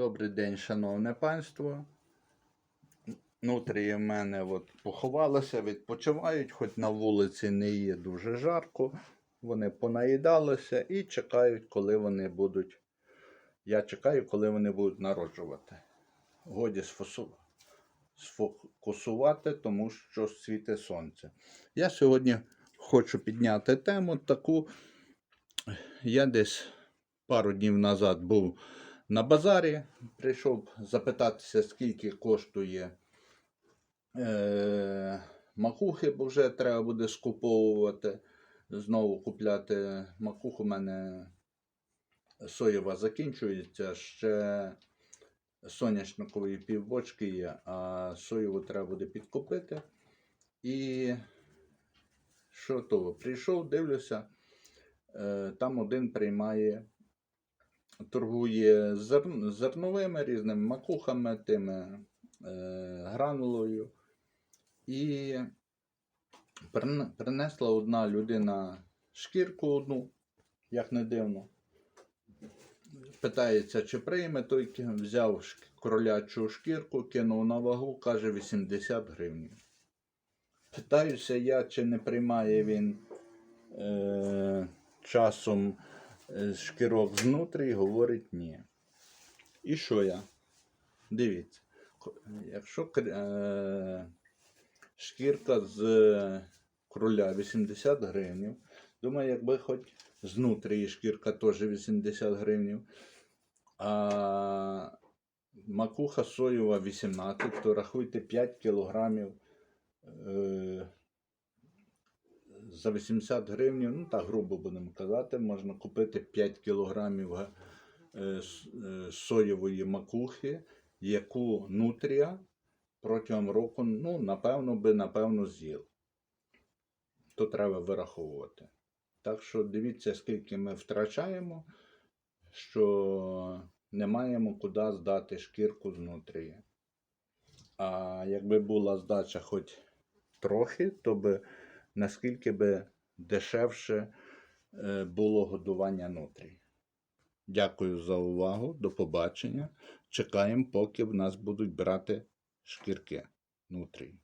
Добрий день, шановне панство. Нутрії в мене от поховалися, відпочивають, хоч на вулиці не є дуже жарко. Вони понаїдалися і чекають, коли вони будуть. Я чекаю, коли вони будуть народжувати. Годі сфокусувати, тому що світить сонце. Я сьогодні хочу підняти тему таку. Я десь пару днів назад був на базарі, прийшов запитатися, скільки коштує е, макухи, бо вже треба буде скуповувати. Знову купляти макуху. У мене соєва закінчується, ще соняшникової півбочки є, а соєву треба буде підкупити. І що то? Прийшов, дивлюся, е, там один приймає торгує зер- зерновими різними макухами, тими е, гранулою. І принесла одна людина шкірку одну, як не дивно. Питається, чи прийме, той взяв кролячу шкірку, кинув на вагу, каже 80 гривень. Питаюся я, чи не приймає він е, часом шкірок знутрі, говорить ні. І що я? Дивіться, якщо е, шкірка з е, кроля 80 гривень, думаю, якби хоч знутрі шкірка теж 80 гривень, а макуха соєва 18, то рахуйте 5 кілограмів. За 80 гривень, ну так грубо будемо казати, можна купити 5 кілограмів е, е, соєвої макухи, яку нутрія протягом року, ну, напевно, би, напевно, з'їв. То треба вираховувати. Так що дивіться, скільки ми втрачаємо, що не маємо куди здати шкірку знутрі. А якби була здача хоч трохи, то би наскільки би дешевше е, було годування нутрій. Дякую за увагу. До побачення. Чекаємо, поки в нас будуть брати шкірки нутрій.